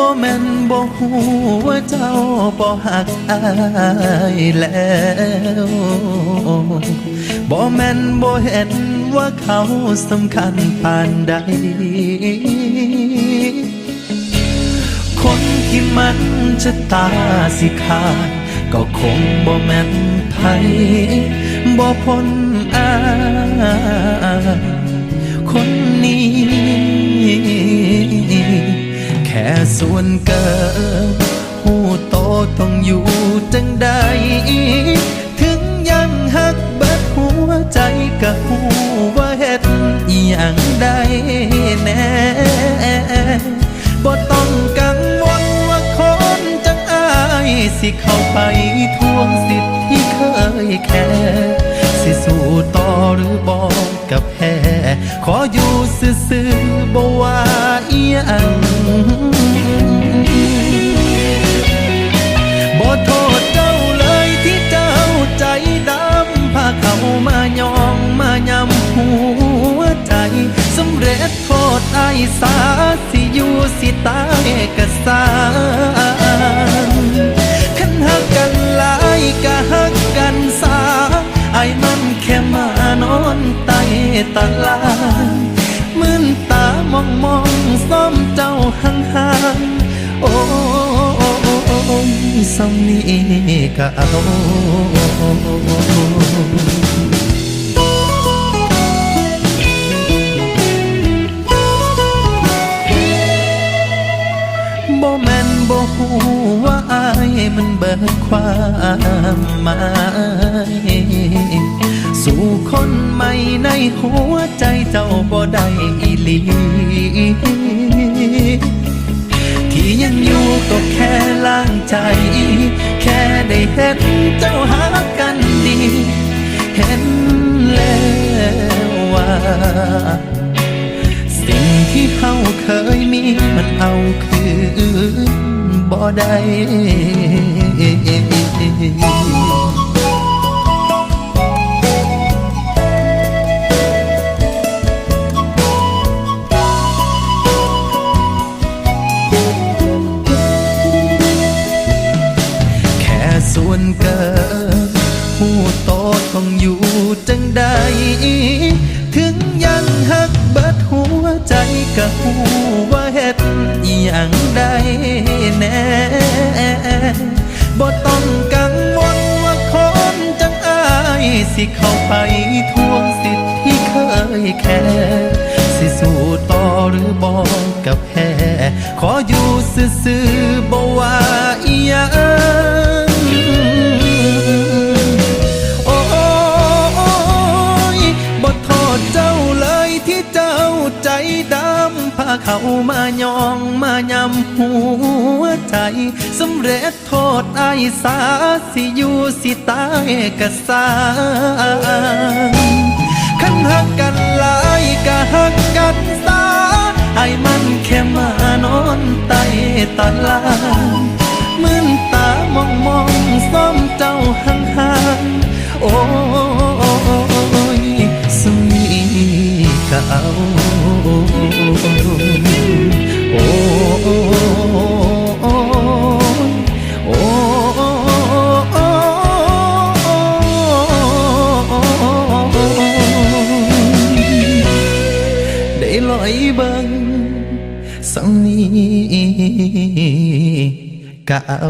บ่แม่นบ่ฮู้ว่าเจ้าบ่หักอายแล้วบ่แม่นบ่เห็นว่าเขาสำคัญปานใด คนที่มันจะตาสิขาดก็คงบ่แม่นไผบ่พ้นอายคนนี้ ส่วนเกินหูโตต้องอยู่จังใดถึงยังหักเบิดหัวใจก็หูว่าเฮ็ดอหย่างใดแน่บ่ต้องกังวลว่าคนจังอายสิเข้าไปทวงสิทธิ์ที่เคยแค่ สิสู้ต่อหรือบอกกับแพ้ขออยู่ซื่อๆบ่ว่าอีหยังบ่โทษเจ้าเลยที่เจ้าใจดำพาเขามายองมายำหัวใจสำเร็จโทษไอ้ายสา ต้ตารางมื่นตามองมองซ้อมเจ้าห่างๆโอ้สำนี้ก็เอาบ่แม่นบ่ฮู้ว่าอายมันเบิดความหมาย สู่คนใหม่ในหัวใจเจ้าบ่ได้อีหลี ที่ยังอยู่ก็แค่ล้างใจ แค่ได้เห็นเจ้าหากันดี เห็นแล้วว่าสิ่งที่เฮาเคยมีมันเอาคืนบ่ได้ ต้องอยู่จังใด ถึงยังหักเบิดหัวใจก็หูว่าเฮ็ดอหย่างใดแน่บ่ต้องกังวลว่าคนจังอายสิเข้าไปทวงสิทธิ์ที่เคยแค่สิสู้ต่อหรือบอกกับแพ้ขออยู่ซื่อๆบ่ว่าอีหยัง เขามายองมายำหัวใจสำเร็จโทษไอ้สาสิอยู่สิตายกะสาคันหักกันหลายกะหักกันสาไอ้ายมัน ลอยเบิงสมีก็เอา